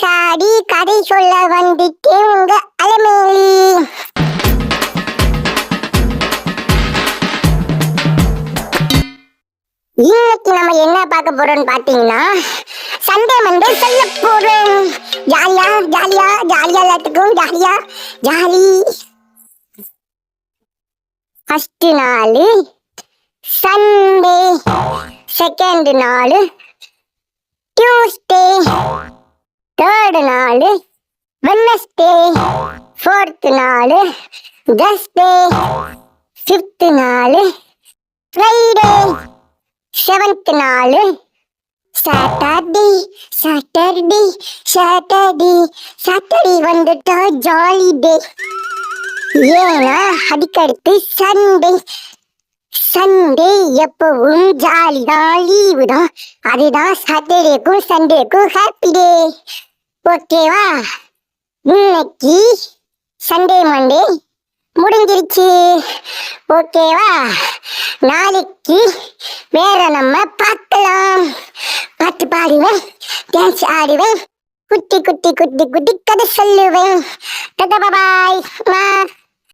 பாடி கதை சொல்ல வந்துட்டேன் உங்க அலமேலி. இன்னைக்கு நம்ம என்ன பார்க்க போறோம்னு பாத்தீங்கன்னா சண்டே மண்டே சொல்ல போறோம். ஜாலியா ஜாலியா ஜாலியா எல்லாத்துக்கும் ஜாலியா ஜாலி. ஃபர்ஸ்ட் நாள் சண்டே செகண்ட் நாள் டியூஸ்டே தேர்டு நாள் வெட்னஸ்டே ஃபோர்த்து நாள் தஸ்டே ஃபிஃப்த்து நாள் ஃப்ரைடே செவன்த் நாள் சாட்டர்டே சாட்டர்டே சாட்டர்டே சாட்டர்டே வந்துட்டா ஜாலி டே ஏன்னா அதுக்கடுத்து சண்டே சண்டே எப்பவும் ஜாலி தான் லீவு தான். அதுதான் சாட்டர்டேக்கும் சண்டேக்கும் ஹாப்பி டே ஓகேவா? இன்னைக்கு சண்டே மண்டே முடிஞ்சிருச்சு. ஓகேவா? நாளைக்கு வேற நம்ம பார்க்கலாம். பாட்டு பாடுவேன் டான்ஸ் ஆடுவேன் குட்டி குட்டி குட்டி குட்டி கதை சொல்லுவேன்.